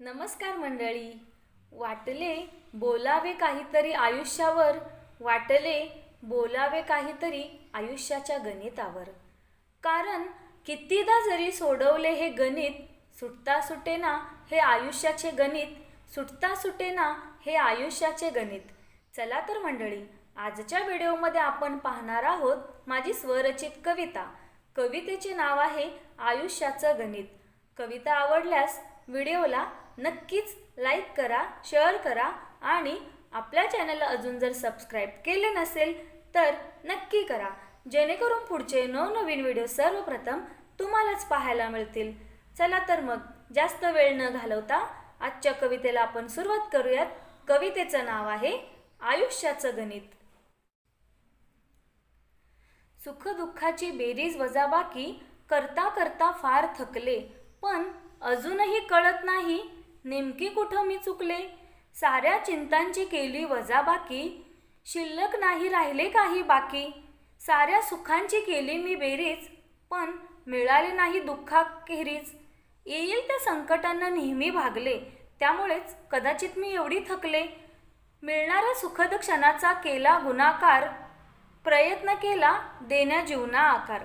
नमस्कार मंडळी. वाटले बोलावे काहीतरी आयुष्यावर वाटले बोलावे काहीतरी आयुष्याच्या गणितावर. कारण कितीदा जरी सोडवले हे गणित सुटता सुटेना हे आयुष्याचे गणित सुटता सुटेना हे आयुष्याचे गणित. चला तर मंडळी आजच्या व्हिडिओमध्ये आपण पाहणार आहोत माझी स्वरचित कविता. कवितेचे नाव आहे आयुष्याचं गणित. कविता आवडल्यास व्हिडिओला नक्कीच लाईक करा शेअर करा आणि आपल्या चॅनलला अजून जर सबस्क्राईब केले नसेल तर नक्की करा. जेणेकरून पुढचे नवनवीन व्हिडिओ सर्वप्रथम तुम्हालाच पाहायला मिळतील. चला तर मग जास्त वेळ न घालवता आजच्या कवितेला आपण सुरुवात करूयात. कवितेचं नाव आहे आयुष्याचं गणित. सुखदुःखाची बेरीज वजाबाकी करता करता फार थकले पण अजूनही कळत नाही नेमकी कुठं मी चुकले? साऱ्या चिंतांची केली वजाबाकी. शिल्लक नाही राहिले काही बाकी. साऱ्या सुखांची केली मी बेरीज पण मिळाले नाही दुःखाखेरीज. येईल त्या संकटांना नेहमी भागले त्यामुळेच कदाचित मी एवढी थकले. मिळणाऱ्या सुखद क्षणाचा केला गुणाकार प्रयत्न केला देण्या जीवना आकार.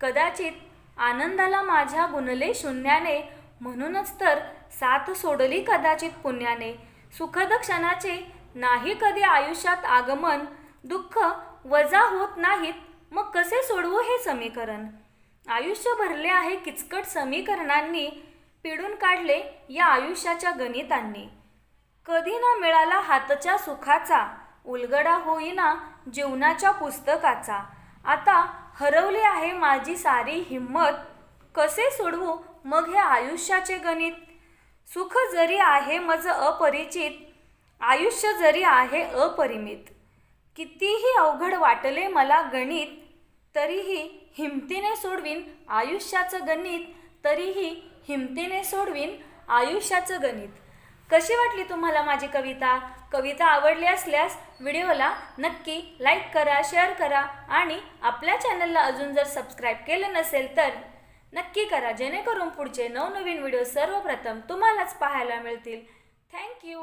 कदाचित आनंदाला माझ्या गुणले शून्याने म्हणूनच तर साथ सोडली कदाचित पुण्याने. सुखद क्षणाचे नाही कधी आयुष्यात आगमन दुःख वजा होत नाहीत मग कसे सोडवू हे समीकरण? आयुष्य भरले आहे किचकट समीकरणांनी पिडून काढले या आयुष्याच्या गणितांनी. कधी ना मिळाला हातच्या सुखाचा उलगडा होईना जीवनाच्या पुस्तकाचा. आता हरवली आहे माझी सारी हिंमत कसे सोडवू? मग हे आयुष्याचे गणित. सुख जरी आहे मज अपरिचित आयुष्य जरी आहे अपरिमित. कितीही अवघड वाटले मला गणित तरीही हिमतीने सोडवीन आयुष्याचं गणित तरीही हिमतीने सोडवीन आयुष्याचं गणित. कशी वाटली तुम्हाला माझी कविता? कविता आवडली असल्यास व्हिडिओला नक्की लाईक करा शेअर करा आणि आपल्या चॅनलला अजून जर सबस्क्राईब केलं नसेल तर नक्की करा जेणेकरून पुढचे नवनवीन व्हिडिओ सर्वप्रथम तुम्हालाच पाहायला मिळतील. थँक्यू